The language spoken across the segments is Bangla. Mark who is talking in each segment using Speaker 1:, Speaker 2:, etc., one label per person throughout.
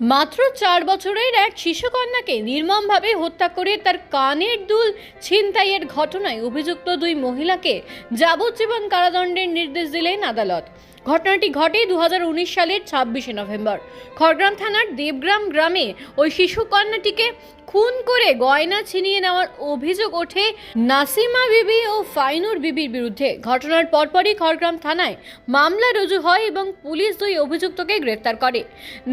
Speaker 1: মাত্র চার বছরের এক শিশুকন্যাকে নির্মমভাবে হত্যা করে তার কানের দুল ছিনতাইয়ের ঘটনায় অভিযুক্ত দুই মহিলাকে যাবজ্জীবন কারাদণ্ডের নির্দেশ দিলেন আদালত। ঘটনাটি ঘটে দুই হাজার উনিশ সালের ছাব্বিশে নভেম্বর। খড়গ্রাম থানার দেবগ্রাম গ্রামে ওই শিশু কন্যাটিকে খুন করে গয়না ছিনিয়ে নেওয়ার অভিযোগ ওঠে নাসিমা বিবি ও ফাইনুর বিবির বিরুদ্ধে। ঘটনার পরপরই খড়গ্রাম থানায় মামলা রুজু হয় এবং পুলিশ দুই অভিযুক্তকে গ্রেফতার করে।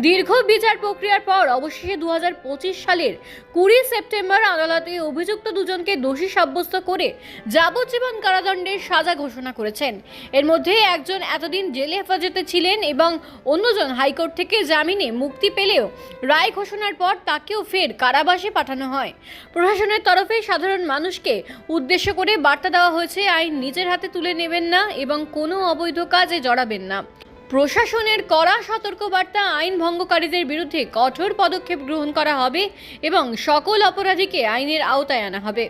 Speaker 1: দীর্ঘ বিচার প্রক্রিয়ার পর অবশেষে দু হাজার পঁচিশ সালের কুড়ি সেপ্টেম্বর আদালতে অভিযুক্ত দুজনকে দোষী সাব্যস্ত করে যাবজ্জীবন কারাদণ্ডের সাজা ঘোষণা করেছেন। এর মধ্যে একজন এতদিন জেলে হেফাজতে ছিলেন এবং অন্যজন হাইকোর্ট থেকে জামিনে মুক্তি পেলেও রায় ঘোষণার পর তাকেও ফের কারাবাসে পাঠানো হয়। প্রশাসনের তরফে সাধারণ মানুষকে উদ্দেশ্য করে বার্তা দেওয়া হয়েছে, আইন নিজের হাতে তুলে নেবেন না এবং কোনো অবৈধ কাজে জড়াবেন না। প্রশাসনের কড়া সতর্কবার্তা আইন ভঙ্গকারীদের বিরুদ্ধে কঠোর পদক্ষেপ গ্রহণ করা হবে এবং সকল অপরাধীকে আইনের আওতায় আনা হবে।